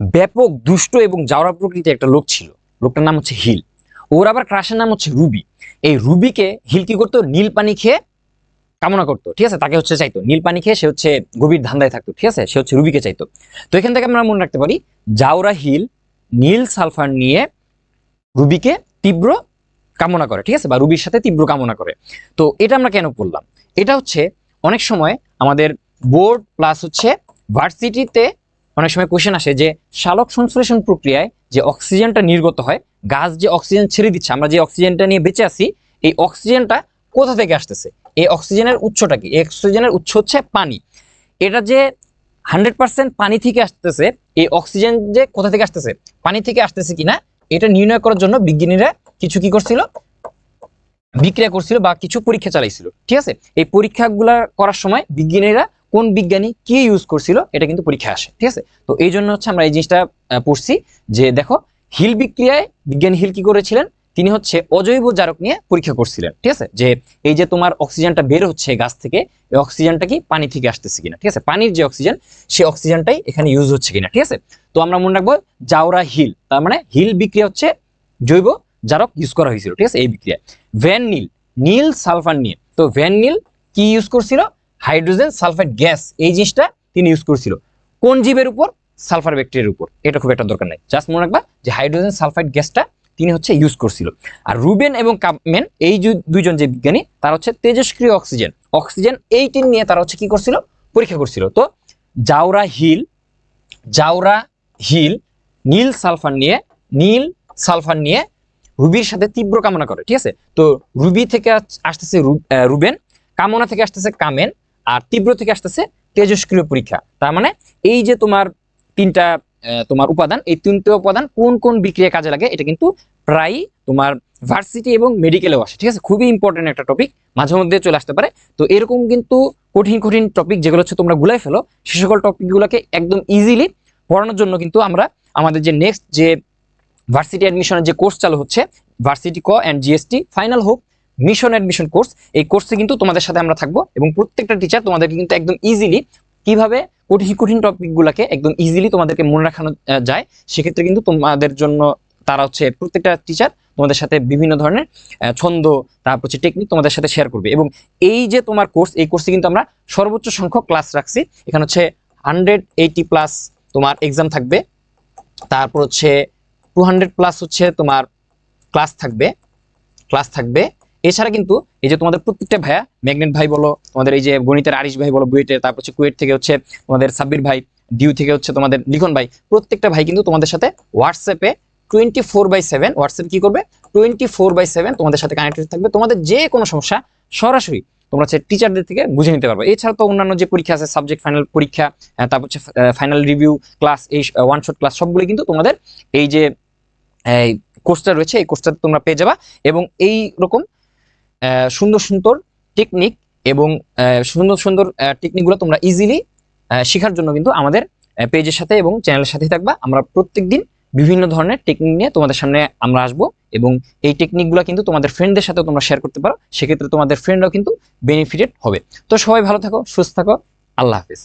ব্যাপক, দুষ্ট এবং জাওরা প্রকৃতির একটা লোক ছিল। লোকটার নাম হচ্ছে হিল। ওর আবার ক্রাশের নাম হচ্ছে রুবি। এই রুবিকে হিল কি করতো? নীল পানি খেয়ে কামনা করতো, ঠিক আছে? তাকে হচ্ছে চাইতো। নীল পানি খেয়ে সে হচ্ছে গভীর ধান্দায় থাকতো, ঠিক আছে? সে হচ্ছে রুবিকে চাইতো। তো এখান থেকে আমরা মনে রাখতে পারি জাওরা হিল নীল সালফার নিয়ে রুবিকে তীব্র কামনা করে, ঠিক আছে? বা রুবির সাথে তীব্র কামনা করে। তো এটা আমরা কেন পড়লাম? এটা হচ্ছে অনেক সময় আমাদের বোর্ড প্লাস হচ্ছে ভার্সিটিতে অনেক সময় কোশ্চেন আসে যে শালক সংশ্লেষণ প্রক্রিয়ায় যে অক্সিজেনটা নির্গত হয়, গাছ যে অক্সিজেন ছেড়ে দিচ্ছে, আমরা যে অক্সিজেনটা নিয়ে বেঁচে আছি, এই অক্সিজেনটা কোথা থেকে আসতেছে? এই অক্সিজেনের উৎসটা কি? এই অক্সিজেনের উৎস হচ্ছে পানি। এটা যে হান্ড্রেড পার্সেন্ট পানি থেকে আসতেছে, এই অক্সিজেন যে কোথা থেকে আসতেছে? পানি থেকে আসতেছে কিনা? এটা নির্ণয় করার জন্য বিজ্ঞানীরা কিছু কি করছিল? বিক্রিয়া করছিল বা কিছু পরীক্ষা চালাইছিল। ঠিক আছে? এই পরীক্ষাগুলা করার সময় বিজ্ঞানীরা কোন বিজ্ঞানী কি ইউজ করছিল, এটা কিন্তু পরীক্ষা আসে, ঠিক আছে? তো এই জন্য হচ্ছে আমরা এই জিনিসটা পড়ছি যে দেখো, হিল বিক্রিয়ায় বিজ্ঞানী হিল কি করেছিলেন? তিনি হচ্ছে অজৈব জারক নিয়ে পরীক্ষা করছিলেন, ঠিক আছে? যে এই যে তোমার অক্সিজেনটা বের হচ্ছে গাছ থেকে, এই অক্সিজেনটা কি পানি থেকে আসতেছে কিনা, ঠিক আছে? পানির যে অক্সিজেন, সেই অক্সিজেনটাই এখানে ইউজ হচ্ছে কিনা, ঠিক আছে? তো আমরা মনে রাখব জাওরা হিল, তার মানে হিল বিক্রিয়া হচ্ছে জৈব জারক ইউজ করা হয়েছিল, ঠিক আছে? এই বিক্রিয়া ভ্যান নীল নীল সালফার নিয়ে। তো ভ্যান নীল কি ইউজ করছিল? হাইড্রোজেন সালফাইড গ্যাস, এই জিনিসটা তিনি ইউজ করছিল। কোন জীবের উপর? সালফার ব্যাকটেরিয়ার উপর। এটা খুব একটা দরকার নাই। জাস্ট মনে রাখবা যে হাইড্রোজেন সালফাইড গ্যাসটা তিনি হচ্ছে ইউজ করছিল। আর রুবেন এবং কাপমেন, এই দুইজন যে বিজ্ঞানী, তারা হচ্ছে তেজস্ক্রিয় অক্সিজেন। অক্সিজেন এইটিন নিয়ে তারা হচ্ছে কি করছিল? পরীক্ষা করছিল। তো জাওরা হিল জাওরা হিল নীল সালফার নিয়ে, নীল সালফার নিয়ে রুবির সাথে তীব্র কামনা করে, ঠিক আছে? তো রুবি থেকে আসতেছে রুবেন, কামনা থেকে আসতেছে কামেন। আর তীব্র থেকে আসতেছে তেজস্ক্রিয় পরীক্ষা। তার মানে এই যে তোমার তিনটা তোমার উপাদান, এই তিনটে উপাদান কোন কোন বিক্রিয়া কাজে লাগে, এটা কিন্তু প্রায় তোমার ভার্সিটি এবং মেডিকেলেও আসে, ঠিক আছে? খুবই ইম্পর্টেন্ট একটা টপিক মাঝে মধ্যে চলে আসতে পারে। তো এরকম কিন্তু কঠিন কঠিন টপিক যেগুলো হচ্ছে তোমরা গুলাই ফেলো, সে সকল টপিকগুলোকে একদম ইজিলি পড়ানোর জন্য কিন্তু আমরা আমাদের যে নেক্সট যে ভার্সিটি অ্যাডমিশনের যে কোর্স চালু হচ্ছে ভার্সিটি ক and GST final hope mission admission course এই কোর্সে কিন্তু তোমাদের সাথে আমরা থাকব এবং প্রত্যেকটা টিচার তোমাদেরকে কিন্তু একদম ইজিলি কীভাবে কঠিন কঠিন টপিকগুলোকে একদম ইজিলি তোমাদেরকে মনে রাখানো যায়। সেক্ষেত্রে কিন্তু তোমাদের জন্য তারা হচ্ছে প্রত্যেকটা টিচার তোমাদের সাথে বিভিন্ন ধরনের ছন্দ, তারপর হচ্ছে টেকনিক তোমাদের সাথে শেয়ার করবে। এবং এই যে তোমার কোর্স এই কোর্সে কিন্তু আমরা সর্বোচ্চ সংখ্যক ক্লাস রাখছি। এখানে হচ্ছে হান্ড্রেড এইটি প্লাস তোমার এক্সাম থাকবে। তারপর হচ্ছে টু হান্ড্রেড প্লাস হচ্ছে তোমার ক্লাস থাকবে। ক্লাস থাকবে। এছাড়া কিন্তু এই যে তোমাদের প্রত্যেকটা ভাইয়া, ম্যাগনেট ভাই বলো, তোমাদের এই যে গণিতের আরিশ ভাই বলো, বুয়েটের, তারপর হচ্ছে কুয়েট থেকে হচ্ছে তোমাদের সাব্বির ভাই, ডিউ থেকে হচ্ছে তোমাদের লিখন ভাই, প্রত্যেকটা ভাই কিন্তু তোমাদের সাথে হোয়াটসঅ্যাপে twenty four by seven WhatsApp কি করবে? টোয়েন্টি ফোর বাই সেভেন তোমাদের সাথে কানেক্টেড থাকবে। তোমাদের যে কোনো সমস্যা সরাসরি তোমরা হচ্ছে টিচারদের থেকে বুঝে নিতে পারবে। এছাড়া তো অন্যান্য যে পরীক্ষা আছে সাবজেক্ট ফাইনাল পরীক্ষা তারপর হচ্ছে ফাইনাল রিভিউ ক্লাস এই ওয়ান শট ক্লাস সবগুলো কিন্তু তোমাদের এই যে কোর্সটা রয়েছে, এই কোর্সটা তোমরা পেয়ে যাবা। এবং এই রকম সুন্দর সুন্দর টেকনিক এবং সুন্দর সুন্দর টেকনিকগুলো তোমরা ইজিলি শেখার জন্য কিন্তু আমাদের পেজের সাথে এবং চ্যানেলের সাথেই থাকবা। আমরা প্রত্যেকদিন বিভিন্ন ধরনের টেকনিক নিয়ে তোমাদের সামনে আমরা আসব এবং এই টেকনিকগুলো কিন্তু তোমাদের ফ্রেন্ডদের সাথে তোমরা শেয়ার করতে পারো। সেক্ষেত্রে তোমাদের ফ্রেন্ডরাও কিন্তু বেনিফিটেড হবে। তো সবাই ভালো থাকো, সুস্থ থাকো। আল্লাহ হাফিজ।